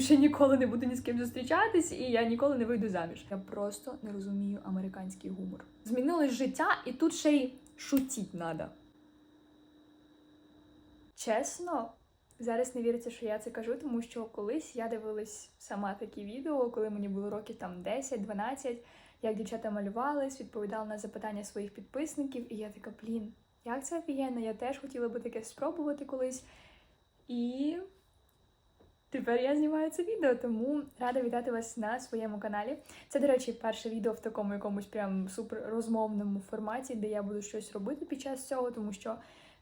більше ніколи не буду ні з ким зустрічатись, і я ніколи не вийду заміж. Я просто не розумію американський гумор. Змінилось життя, і тут ще й шутіть надо. Чесно, зараз не віриться, що я це кажу, тому що колись я дивилась сама такі відео, коли мені було років там 10-12, як дівчата малювались, відповідали на запитання своїх підписників, і я така, блін, як це офігенно, я теж хотіла би таке спробувати колись. І тепер я знімаю це відео, тому рада вітати вас на своєму каналі. Це, до речі, перше відео в такому якомусь прям супер розмовному форматі, де я буду щось робити під час цього, тому що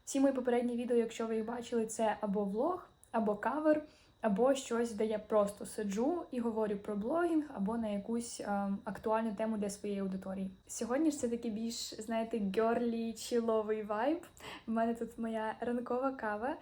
всі мої попередні відео, якщо ви їх бачили, це або влог, або кавер, або щось, де я просто сиджу і говорю про блогінг, або на якусь ем, актуальну тему для своєї аудиторії. Сьогодні ж це такий більш, знаєте, гьорлі, чіловий вайб. У мене тут моя ранкова кава.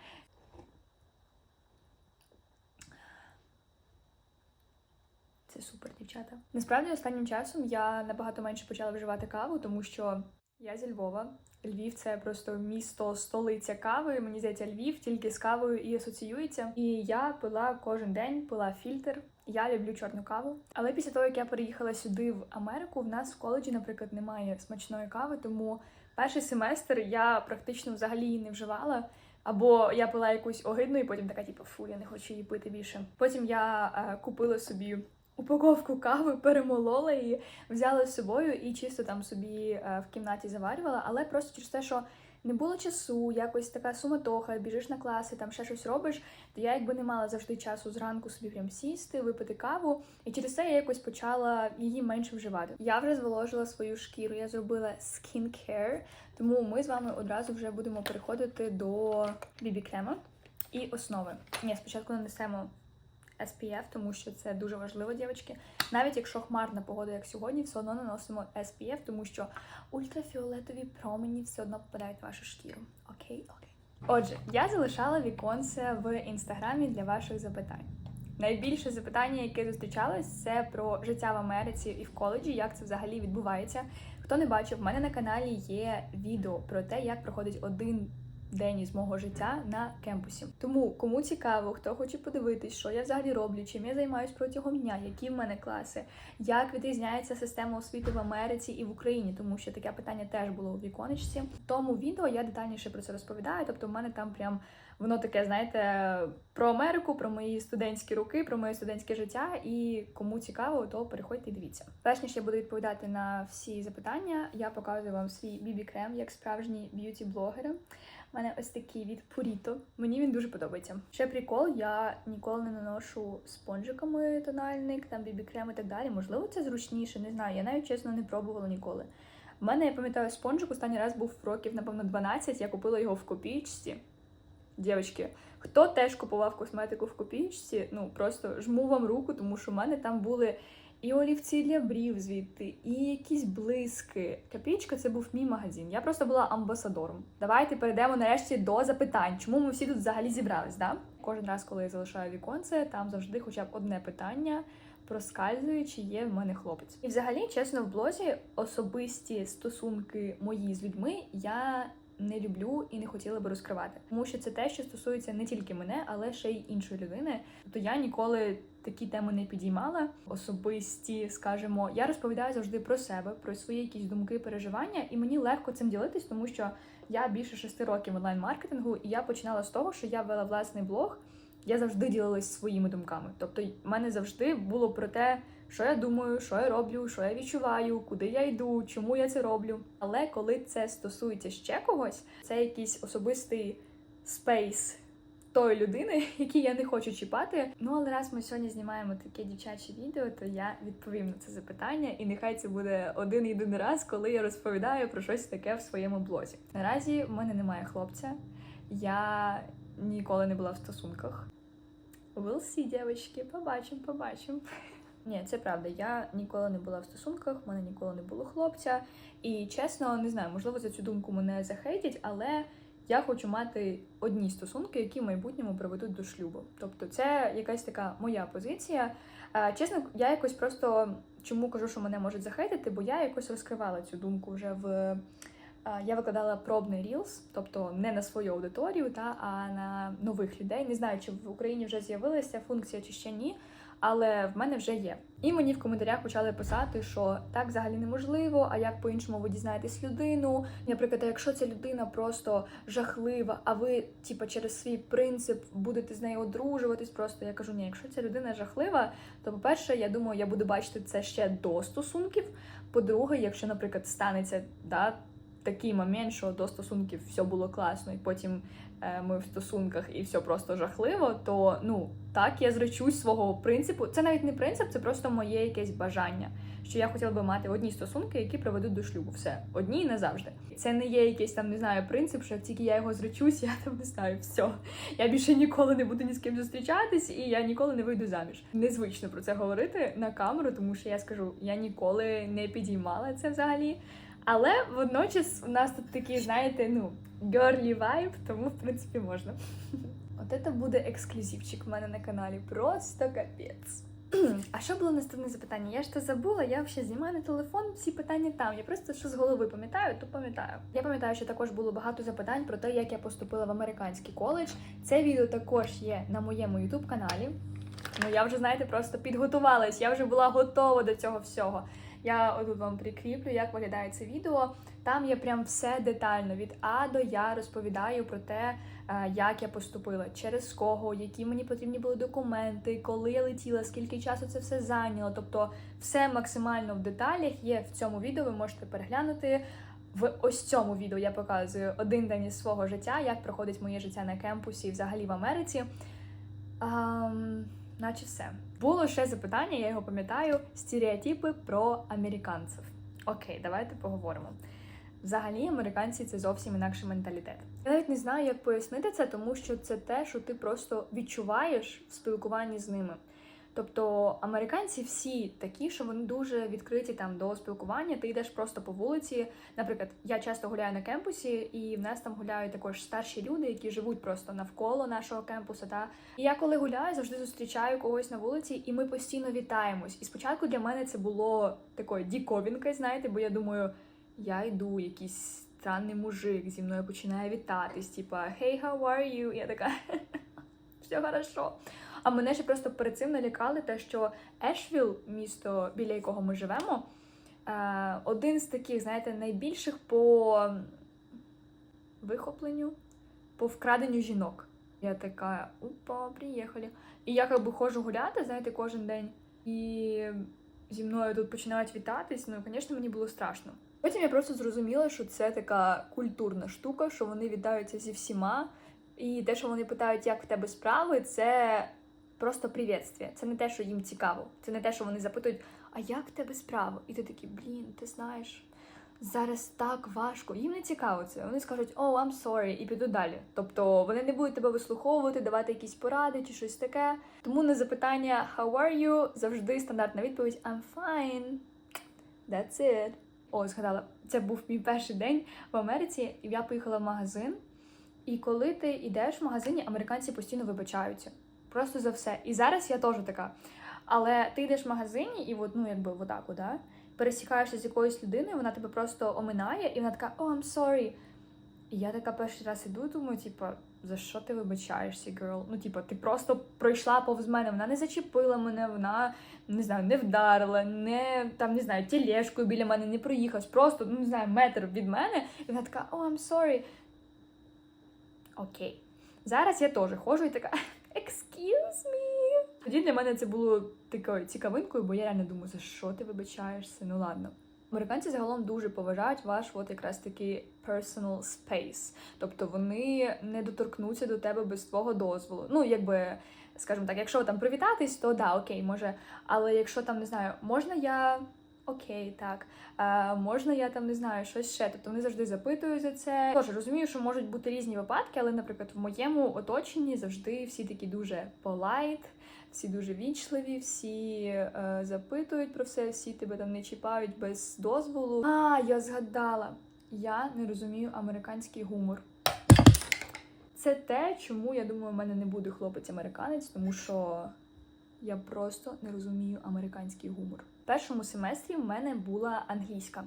Це супер, дівчата. Насправді, останнім часом я набагато менше почала вживати каву, тому що я зі Львова. Львів це просто місто, столиця кави. Мені здається, Львів тільки з кавою і асоціюється. І я пила кожен день, пила фільтр. Я люблю чорну каву. Але після того, як я переїхала сюди в Америку, в нас в коледжі, наприклад, немає смачної кави, тому перший семестр я практично взагалі її не вживала. Або я пила якусь огидну, і потім така, типу, фу, я не хочу її пити більше. Потім я е, купила собі упаковку кави, перемолола її, взяла з собою і чисто там собі е, в кімнаті заварювала, але просто через те, що не було часу, якось така суматоха, біжиш на класи, там ще щось робиш, то я якби не мала завжди часу зранку собі прям сісти, випити каву, і через це я якось почала її менше вживати. Я вже зволожила свою шкіру, я зробила skincare, тому ми з вами одразу вже будемо переходити до бібі-крема і основи. Ні, спочатку нанесемо SPF, тому що це дуже важливо, дівчатки. Навіть якщо хмарна погода, як сьогодні, все одно наносимо SPF, тому що ультрафіолетові промені все одно попадають в вашу шкіру. Окей, окей. Отже, я залишала віконце в інстаграмі для ваших запитань. Найбільше запитання, яке зустрічалось, це про життя в Америці і в коледжі, як це взагалі відбувається. Хто не бачив, в мене на каналі є відео про те, як проходить один день із мого життя на кемпусі. Тому кому цікаво, хто хоче подивитись, що я взагалі роблю, чим я займаюсь протягом дня, які в мене класи, як відрізняється система освіти в Америці і в Україні, тому що таке питання теж було у віконечці. В тому відео я детальніше про це розповідаю. Тобто, в мене там прям воно таке, знаєте, про Америку, про мої студентські роки, про моє студентське життя. І кому цікаво, то переходьте і дивіться. Перш ніж я буду відповідати на всі запитання, я показую вам свій бібі крем як справжні б'юті-блогери. Мене ось такий від Purito. Мені він дуже подобається. Ще прикол, я ніколи не наношу спонжиками тональник, там бібі-крем і так далі. Можливо, це зручніше, не знаю. Я навіть чесно не пробувала ніколи. У мене, я пам'ятаю, спонжик останній раз був років, напевно, 12. Я купила його в копійці. Дівчатки, хто теж купував косметику в копійці, ну просто жму вам руку, тому що в мене там були і олівці для брів звідти, і якісь блиски. Копійка це був мій магазин. Я просто була амбасадором. Давайте перейдемо нарешті до запитань. Чому ми всі тут взагалі зібрались? Да? Кожен раз, коли я залишаю віконце, там завжди хоча б одне питання. Проскальзує, чи є в мене хлопець. І взагалі, чесно, в блозі особисті стосунки мої з людьми я не люблю і не хотіла би розкривати, тому що це те, що стосується не тільки мене, але ще й іншої людини. Тобто я ніколи такі теми не підіймала. Особисті, скажімо, я розповідаю завжди про себе, про свої якісь думки, переживання, і мені легко цим ділитись, тому що я більше шести років онлайн-маркетингу, і я починала з того, що я вела власний блог. Я завжди ділилась своїми думками. Тобто, в мене завжди було про те, що я думаю, що я роблю, що я відчуваю, куди я йду, чому я це роблю. Але коли це стосується ще когось, це якийсь особистий спейс тої людини, який я не хочу чіпати. Ну але раз ми сьогодні знімаємо таке дівчаче відео, то я відповім на це запитання, і нехай це буде один єдиний раз, коли я розповідаю про щось таке в своєму блозі. Наразі в мене немає хлопця, я ніколи не була в стосунках. We'll see, дівчатки, побачимо, побачимо. Ні, це правда. Я ніколи не була в стосунках, в мене ніколи не було хлопця. І чесно, не знаю, можливо, за цю думку мене захейтять, але я хочу мати одні стосунки, які в майбутньому приведуть до шлюбу. Тобто, це якась така моя позиція. Чесно, я якось просто чому кажу, що мене можуть захейтити, бо я якось розкривала цю думку вже в я викладала пробний Reels, тобто не на свою аудиторію, та, а на нових людей. Не знаю, чи в Україні вже з'явилася функція чи ще ні, але в мене вже є. І мені в коментарях почали писати, що так взагалі неможливо, а як по-іншому ви дізнаєтесь людину. Наприклад, якщо ця людина просто жахлива, а ви, типа, через свій принцип будете з нею одружуватись, просто я кажу, ні, якщо ця людина жахлива, то по-перше, я думаю, я буду бачити це ще до стосунків. По-друге, якщо, наприклад, станеться да, такий момент, що до стосунків все було класно, і потім ми в стосунках і все просто жахливо, то ну так я зречусь свого принципу. Це навіть не принцип, це просто моє якесь бажання. Що я хотіла би мати одні стосунки, які приведуть до шлюбу. Все одні і назавжди. Це не є якийсь там, не знаю, принцип, що як тільки я його зречусь, я там не знаю, все. Я більше ніколи не буду ні з ким зустрічатись, і я ніколи не вийду заміж. Незвично про це говорити на камеру, тому що я скажу, я ніколи не підіймала це взагалі. Але водночас у нас тут такий, знаєте, ну, girly vibe, тому в принципі можна. От це буде ексклюзивчик в мене на каналі. Просто капець. А що було наступне запитання? Я ж то забула, я взагалі знімаю на телефон, всі питання там. Я просто що з голови пам'ятаю, то пам'ятаю. Я пам'ятаю, що також було багато запитань про те, як я поступила в американський коледж. Це відео також є на моєму ютуб каналі. Ну я вже знаєте, просто підготувалась, я вже була готова до цього всього. Я отут вам прикріплю, як виглядає це відео. Там я прям все детально від А до Я розповідаю про те, е, як я поступила, через кого, які мені потрібні були документи, коли я летіла, скільки часу це все зайняло. Тобто, все максимально в деталях є в цьому відео. Ви можете переглянути. В ось цьому відео я показую один день із свого життя, як проходить моє життя на кемпусі, і взагалі в Америці. Ам, наче все. Було ще запитання, я його пам'ятаю: стереотипи про американців. Окей, давайте поговоримо. Взагалі, американці це зовсім інакший менталітет. Я навіть не знаю, як пояснити це, тому що це те, що ти просто відчуваєш в спілкуванні з ними. Тобто американці всі такі, що вони дуже відкриті там до спілкування. Ти йдеш просто по вулиці. Наприклад, я часто гуляю на кемпусі, і в нас там гуляють також старші люди, які живуть просто навколо нашого кемпусу. Та і я коли гуляю, завжди зустрічаю когось на вулиці, і ми постійно вітаємось. І спочатку для мене це було такою діковінкою, знаєте, бо я думаю, я йду, якийсь странний мужик зі мною починає вітатись, типа Hey, how are you? Я така все хорошо. А мене ще просто перед цим налякали те, що Ешвіл, місто, біля якого ми живемо, е, один з таких, знаєте, найбільших по вихопленню, по вкраденню жінок. Я така, опа, приїхали. І я якби ходжу гуляти, знаєте, кожен день. І зі мною тут починають вітатись. Ну, звісно, мені було страшно. Потім я просто зрозуміла, що це така культурна штука, що вони вітаються зі всіма. І те, що вони питають, як в тебе справи, це просто привітствие. Це не те, що їм цікаво. Це не те, що вони запитують, а як в тебе справи? І ти такий, блін, ти знаєш, зараз так важко. Їм не цікаво це. Вони скажуть, о, I'm sorry, і підуть далі. Тобто вони не будуть тебе вислуховувати, давати якісь поради чи щось таке. Тому на запитання How are you? завжди стандартна відповідь I'm fine. That's it. О, згадала, це був мій перший день в Америці, і я поїхала в магазин. І коли ти йдеш в магазині, американці постійно вибачаються. Просто за все. І зараз я теж така. Але ти йдеш в магазині, і от, ну, якби отак, да? пересікаєшся з якоюсь людиною, вона тебе просто оминає, і вона така, о, I'm sorry. І я така перший раз іду, думаю, типа, за що ти вибачаєшся, girl? Ну, типа, ти просто пройшла повз мене, вона не зачепила мене, вона не знаю, не вдарила, не там не знаю, тілешкою біля мене не проїхалась, просто ну не знаю, метр від мене. І вона така, о, I'm sorry. Окей. Зараз я теж ходжу і така excuse me. Тоді для мене це було такою цікавинкою, бо я реально думаю, за що ти вибачаєшся? Ну ладно. Американці загалом дуже поважають ваш от якраз таки personal space. Тобто вони не доторкнуться до тебе без твого дозволу. Ну, якби, скажімо так, якщо там привітатись, то да, окей, може. Але якщо там не знаю, можна я. Окей, так. А, можна я там не знаю щось ще. Тобто вони завжди запитують за це. Тож розумію, що можуть бути різні випадки, але, наприклад, в моєму оточенні завжди всі такі дуже polite, всі дуже вічливі, всі е, запитують про все, всі тебе там не чіпають без дозволу. А, я згадала. Я не розумію американський гумор. Це те, чому я думаю, в мене не буде хлопець американець, тому що я просто не розумію американський гумор. Першому семестрі в мене була англійська.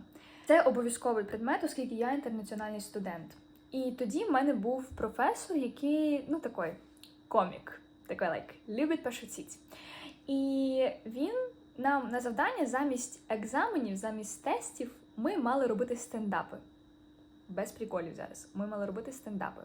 Це обов'язковий предмет, оскільки я інтернаціональний студент. І тоді в мене був професор, який, ну такий комік, такий лайк, любить пошутити. І він нам на завдання замість екзаменів, замість тестів, ми мали робити стендапи. Без приколів зараз. Ми мали робити стендапи.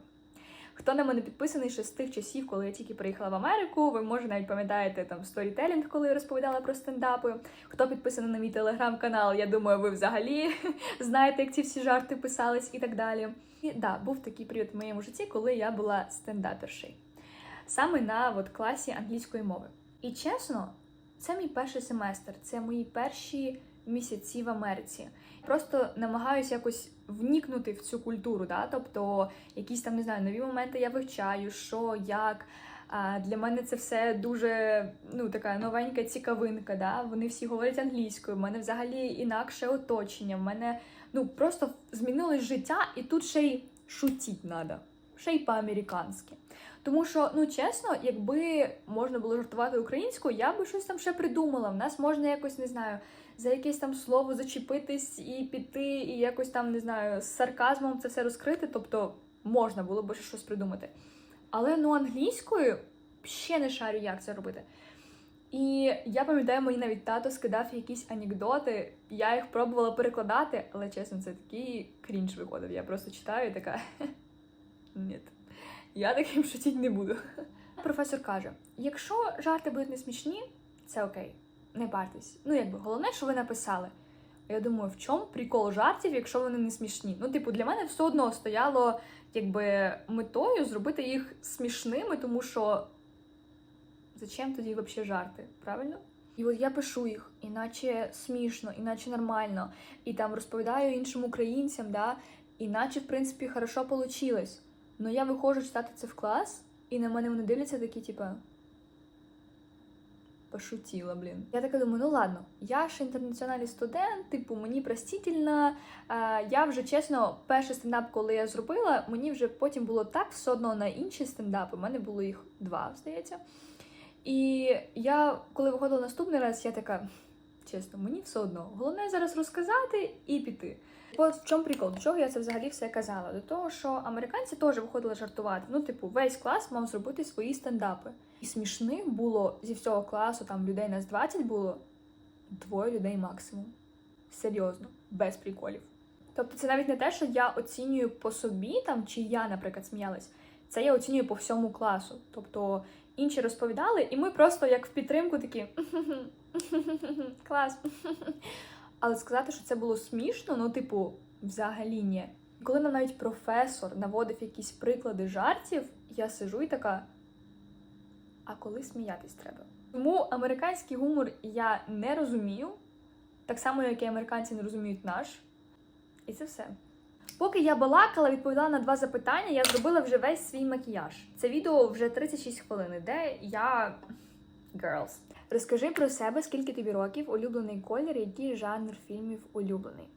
Хто на мене підписаний ще з тих часів, коли я тільки приїхала в Америку, ви може навіть пам'ятаєте там сторітелінг, коли я розповідала про стендапи. Хто підписаний на мій телеграм-канал, я думаю, ви взагалі знаєте, як ці всі жарти писались і так далі. І да, був такий період в моєму житті, коли я була стендапершею. Саме на от, класі англійської мови. І чесно, це мій перший семестр, це мої перші місяці в Америці. Просто намагаюся якось вникнути в цю культуру, да? тобто якісь там не знаю, нові моменти я вивчаю, що, як. Для мене це все дуже ну така новенька цікавинка. Да? Вони всі говорять англійською. в мене взагалі інакше оточення. В мене ну просто змінилось життя, і тут ще й шутіть треба, ще й по-американськи. Тому що, ну чесно, якби можна було жартувати українською, я би щось там ще придумала. В нас можна якось не знаю за якесь там слово зачепитись і піти, і якось там не знаю з сарказмом це все розкрити. Тобто можна було ще щось придумати. Але ну англійською ще не шарю, як це робити. І я пам'ятаю, мені навіть тато скидав якісь анекдоти, я їх пробувала перекладати, але чесно, це такий крінж виходив. Я просто читаю і така. Ні, я таким шутіть не буду. Професор каже: якщо жарти будуть не смішні, це окей, не партесь. Ну, якби головне, що ви написали. Я думаю, в чому прикол жартів, якщо вони не смішні? Ну, типу, для мене все одно стояло якби метою зробити їх смішними, тому що зачем тоді взагалі жарти, правильно? І от я пишу їх, іначе смішно, іначе нормально, і там розповідаю іншим українцям, да, іначе, в принципі, хорошо получилось. Ну я виходжу читати це в клас, і на мене вони дивляться такі, типа. Пошутіла, блін. Я така думаю, ну ладно, я ж інтернаціональний студент, типу, мені простительно. А, я вже чесно, перший стендап, коли я зробила, мені вже потім було так все одно на інші стендапи. У мене було їх два, здається. І я, коли виходила наступний раз, я така, чесно, мені все одно. Головне зараз розказати і піти. От в чому прикол? До чого я це взагалі все казала? До того, що американці теж виходили жартувати. Ну, типу, весь клас мав зробити свої стендапи. І смішних було зі всього класу, там людей нас 20 було, двоє людей максимум. Серйозно, без приколів. Тобто, це навіть не те, що я оцінюю по собі, там, чи я, наприклад, сміялась. Це я оцінюю по всьому класу. Тобто інші розповідали, і ми просто як в підтримку такі клас. Але сказати, що це було смішно, ну, типу, взагалі ні. Коли навіть професор наводив якісь приклади жартів, я сижу і така. А коли сміятись треба? Тому американський гумор я не розумію, так само, як і американці не розуміють наш. І це все. Поки я балакала, відповідала на два запитання, я зробила вже весь свій макіяж. Це відео вже 36 хвилин, де я. Girls. Розкажи про себе, скільки тобі років, улюблений колір, який жанр фільмів улюблений.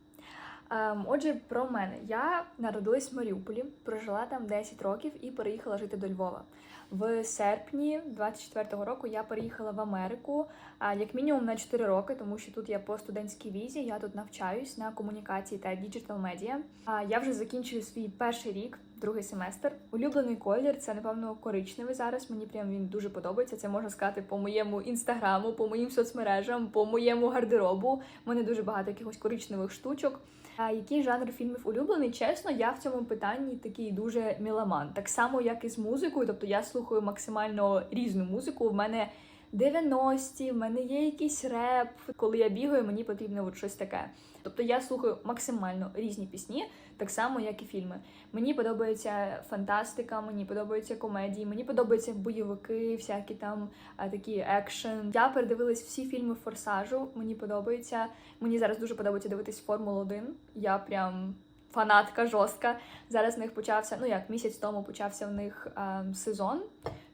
Ем, отже, про мене. Я народилась в Маріуполі, прожила там 10 років і переїхала жити до Львова. В серпні 24-го року я переїхала в Америку як мінімум на 4 роки, тому що тут я по студентській візі, я тут навчаюсь на комунікації та діджитал медіа. А я вже закінчую свій перший рік, другий семестр. Улюблений колір це, напевно, коричневий зараз. Мені прям він дуже подобається. Це можна сказати по моєму інстаграму, по моїм соцмережам, по моєму гардеробу. У мене дуже багато якихось коричневих штучок. А який жанр фільмів улюблений? Чесно, я в цьому питанні такий дуже міломан. Так само, як і з музикою. Тобто я слухаю максимально різну музику. В мене 90-ті, в мене є якийсь реп. Коли я бігаю, мені потрібно от щось таке. Тобто я слухаю максимально різні пісні, так само, як і фільми. Мені подобається фантастика, мені подобаються комедії, мені подобаються бойовики, всякі там а, такі екшен. Я передивилась всі фільми форсажу. Мені подобається. Мені зараз дуже подобається дивитись Формулу 1. Я прям. Фанатка жорстка. Зараз в них почався, ну як місяць тому почався в них а, сезон.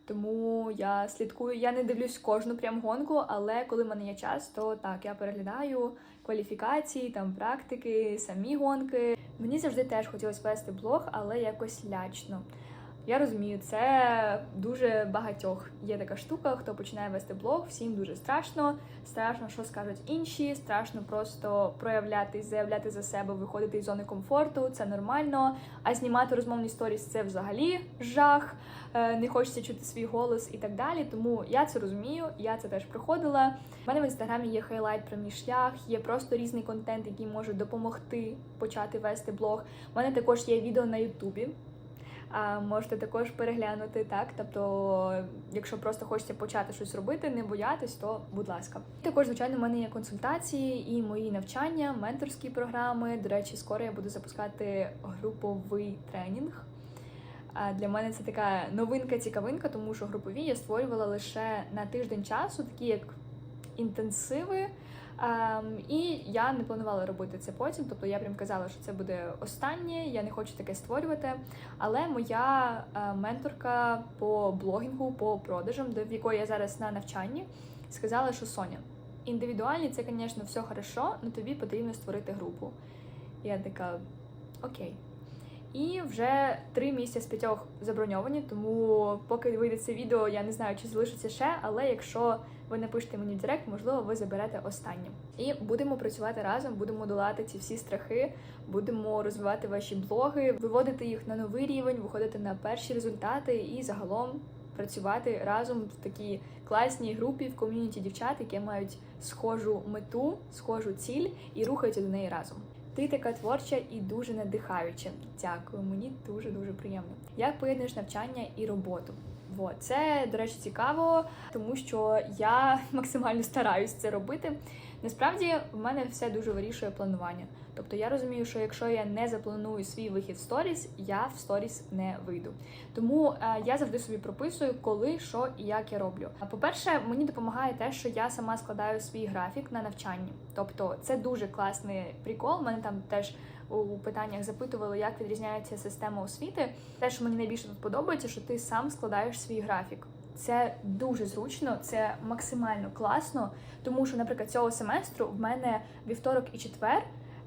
Тому я слідкую. Я не дивлюсь кожну прям гонку, але коли в мене є час, то так я переглядаю кваліфікації, там практики, самі гонки. Мені завжди теж хотілося вести блог, але якось лячно. Я розумію, це дуже багатьох. Є така штука, хто починає вести блог, всім дуже страшно. Страшно, що скажуть інші, страшно просто проявлятись, заявляти за себе, виходити із зони комфорту. Це нормально. А знімати розмовні сторіс це взагалі жах. Е, Не хочеться чути свій голос і так далі. Тому я це розумію, я це теж проходила. У мене в інстаграмі є хайлайт про мій шлях, є просто різний контент, який може допомогти почати вести блог. У мене також є відео на Ютубі. Можете також переглянути так. Тобто, якщо просто хочете почати щось робити, не боятись, то будь ласка. Також, звичайно, в мене є консультації і мої навчання, менторські програми. До речі, скоро я буду запускати груповий тренінг. Для мене це така новинка-цікавинка, тому що групові я створювала лише на тиждень часу, такі як інтенсиви. Ем, і я не планувала робити це потім. Тобто я прям казала, що це буде останнє, я не хочу таке створювати. Але моя е, менторка по блогінгу, по продажам, до якої я зараз на навчанні, сказала, що Соня, індивідуальні це, звісно, все хорошо, але тобі потрібно створити групу. Я така окей. І вже три місця з п'ятьох заброньовані, тому поки вийде це відео, я не знаю, чи залишиться ще, але якщо ви напишете мені в директ, можливо, ви заберете останнє. І будемо працювати разом, будемо долати ці всі страхи, будемо розвивати ваші блоги, виводити їх на новий рівень, виходити на перші результати і загалом працювати разом в такій класній групі в ком'юніті дівчат, які мають схожу мету, схожу ціль і рухаються до неї разом. Ти така творча і дуже надихаюча. Дякую, мені дуже дуже приємно. Як поєднуєш навчання і роботу? Вот. Це, до речі, цікаво, тому що я максимально стараюсь це робити. Насправді, в мене все дуже вирішує планування. Тобто я розумію, що якщо я не запланую свій вихід в сторіс, я в сторіс не вийду. Тому е, я завжди собі прописую, коли, що і як я роблю. А по-перше, мені допомагає те, що я сама складаю свій графік на навчанні. Тобто, це дуже класний прикол. Мене там теж у питаннях запитували, як відрізняється система освіти. Те, що мені найбільше тут подобається, що ти сам складаєш свій графік. Це дуже зручно, це максимально класно, тому що, наприклад, цього семестру в мене вівторок і четвер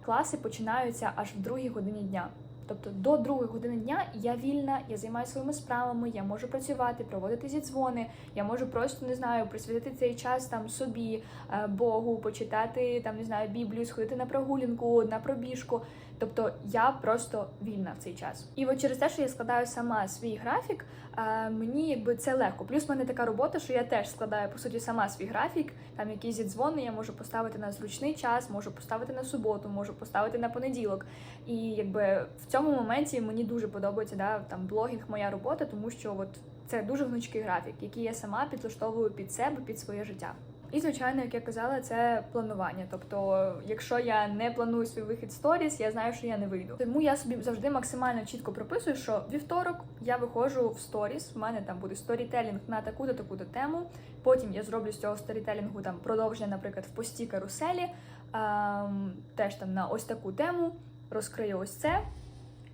класи починаються аж в другій годині дня. Тобто до другої години дня я вільна, я займаюся своїми справами, я можу працювати, проводити зідзвони, я можу просто не знаю, присвятити цей час там собі, е, Богу, почитати там, не знаю, Біблію, сходити на прогулянку, на пробіжку. Тобто я просто вільна в цей час. І от через те, що я складаю сама свій графік, е, мені якби це легко. Плюс в мене така робота, що я теж складаю по суті сама свій графік. Там якісь зідзвони я можу поставити на зручний час, можу поставити на суботу, можу поставити на понеділок. І якби в цьому моменті мені дуже подобається да, там блогінг, моя робота, тому що от це дуже гнучкий графік, який я сама підлаштовую під себе, під своє життя. І, звичайно, як я казала, це планування. Тобто, якщо я не планую свій вихід сторіс, я знаю, що я не вийду. Тому я собі завжди максимально чітко прописую, що вівторок я виходжу в сторіс. в мене там буде сторітелінг на таку-то таку-то тему. Потім я зроблю з цього сторітелінгу там продовження, наприклад, в пості каруселі, ем, теж там на ось таку тему, розкрию ось це.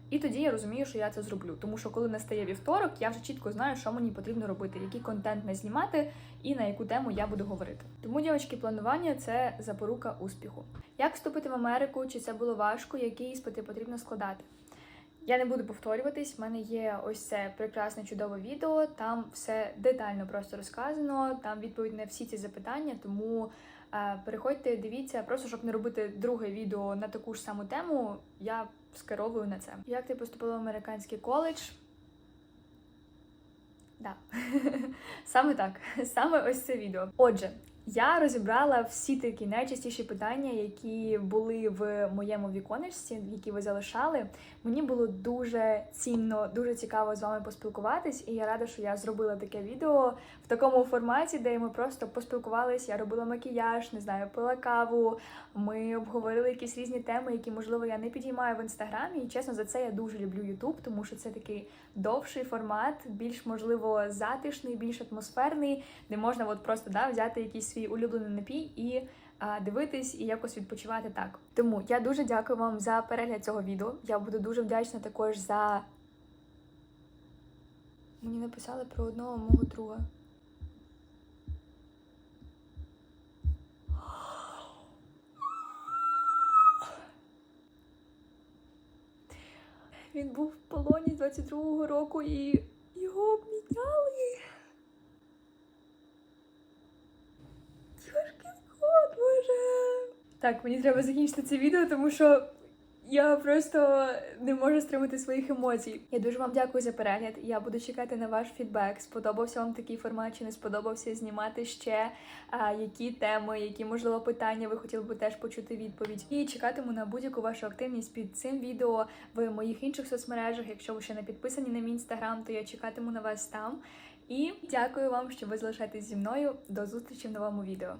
І тоді я розумію, що я це зроблю. Тому що коли настає вівторок, я вже чітко знаю, що мені потрібно робити, який контент не знімати і на яку тему я буду говорити. Тому, дівчатки, планування це запорука успіху. Як вступити в Америку? Чи це було важко? Які іспити потрібно складати? Я не буду повторюватись, в мене є ось це прекрасне чудове відео. Там все детально просто розказано. Там відповідь на всі ці запитання. Тому переходьте, дивіться, просто щоб не робити друге відео на таку ж саму тему. Я скеровую на це. Як ти поступила в американський коледж? Да. Саме так, саме ось це відео. Отже, я розібрала всі такі найчастіші питання, які були в моєму віконечці, які ви залишали. Мені було дуже цінно, дуже цікаво з вами поспілкуватись, і я рада, що я зробила таке відео в такому форматі, де ми просто поспілкувались. Я робила макіяж, не знаю, пила каву. Ми обговорили якісь різні теми, які можливо я не підіймаю в інстаграмі. І чесно, за це я дуже люблю Ютуб, тому що це такий довший формат, більш можливо затишний, більш атмосферний, де можна от просто да, взяти якийсь свій улюблений напій і дивитись і якось відпочивати так. Тому я дуже дякую вам за перегляд цього відео. Я буду дуже вдячна також за. Мені написали про одного мого друга. Він був в полоні 22-го року і його обміняли. Трошки згод боже. Так, мені треба закінчити це відео, тому що я просто не можу стримати своїх емоцій. Я дуже вам дякую за перегляд. Я буду чекати на ваш фідбек. Сподобався вам такий формат, чи не сподобався знімати ще а, які теми, які можливо питання ви хотіли би теж почути відповідь. І чекатиму на будь-яку вашу активність під цим відео в моїх інших соцмережах. Якщо ви ще не підписані на мій інстаграм, то я чекатиму на вас там. І дякую вам, що ви залишаєтесь зі мною. До зустрічі в новому відео.